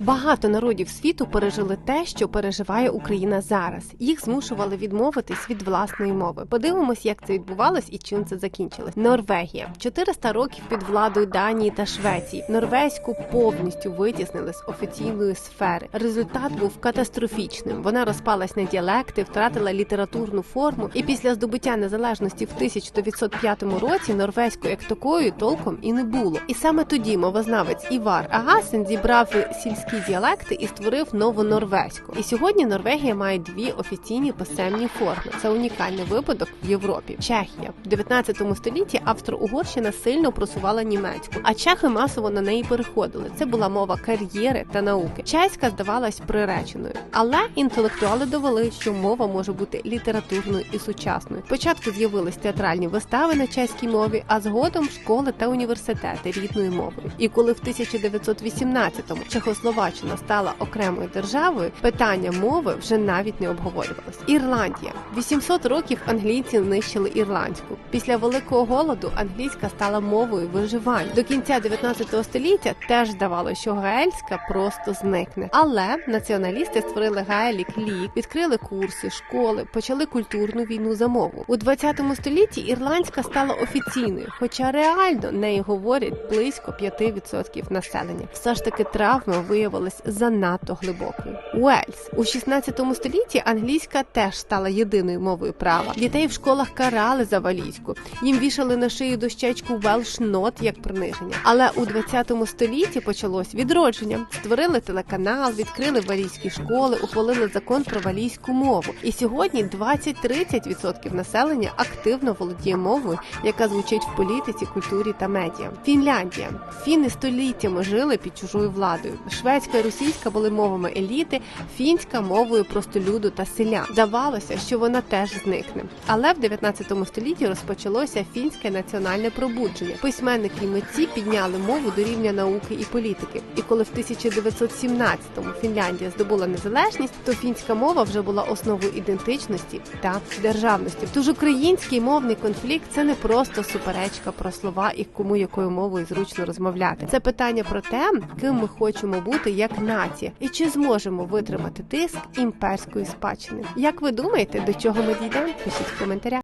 Багато народів світу пережили те, що переживає Україна зараз. Їх змушували відмовитись від власної мови. Подивимось, як це відбувалось і чим це закінчилось. Норвегія 400 років під владою Данії та Швеції. Норвезьку повністю витіснили з офіційної сфери. Результат був катастрофічним. Вона розпалась на діалекти, втратила літературну форму, і після здобуття незалежності в 1905 році норвезькою як такою толком і не було. І саме тоді мовознавець Івар Агасен зібрав сільські діалекти і створив нову норвезьку. І сьогодні Норвегія має дві офіційні писемні форми. Це унікальний випадок в Європі. Чехія в 19 столітті Австро-Угорщина сильно просувала німецьку, а чехи масово на неї переходили. Це була мова кар'єри та науки. Чеська здавалась приреченою, але інтелектуали довели, що мова може бути літературною і сучасною. Спочатку з'явились театральні вистави на чеській мові, а згодом школи та університети рідною мовою. І коли в 1918-му Чехословаччина стала окремою державою, питання мови вже навіть не обговорювалось. Ірландія 800 років англійці нищили ірландську. Після великого голоду англійська стала мовою виживань. До кінця 19 століття теж здавалося, що гаельська просто зникне. Але націоналісти створили Гаелік Ліг, відкрили курси, школи, почали культурну війну за мову. У 20 столітті ірландська стала офіційною, хоча реально нею говорять близько 5% населення. Все ж таки травма виявилась занадто глибокою. Уельс у 16 столітті англійська теж стала єдиною мовою права. Дітей в школах карали за валійську. Їм вішали на шию дощечку Not як приниження. Але у 20 столітті почалось відродження. Створили телеканал, відкрили валійські школи, ухвалили закон про валійську мову. І сьогодні 20-30% населення активно володіє мовою, яка звучить в політиці, культурі та медіа. Фінляндія фіни століттями жили під чужою владою. Шведська і російська були мовами еліти, фінська мовою простолюду та селян. Здавалося, що вона теж зникне. Але в 19 столітті розпочалося фінське національне пробудження. Письменники й митці підняли мову до рівня науки і політики. І коли в 1917-му Фінляндія здобула незалежність, то фінська мова вже була основою ідентичності та державності. Тож український мовний конфлікт це не просто суперечка про слова і кому якою мовою зручно розмовляти. Це питання про те, ким ми хочемо бути як нація, і чи зможемо витримати тиск імперської спадщини. Як ви думаєте, до чого ми дійдемо? Пишіть в коментарях.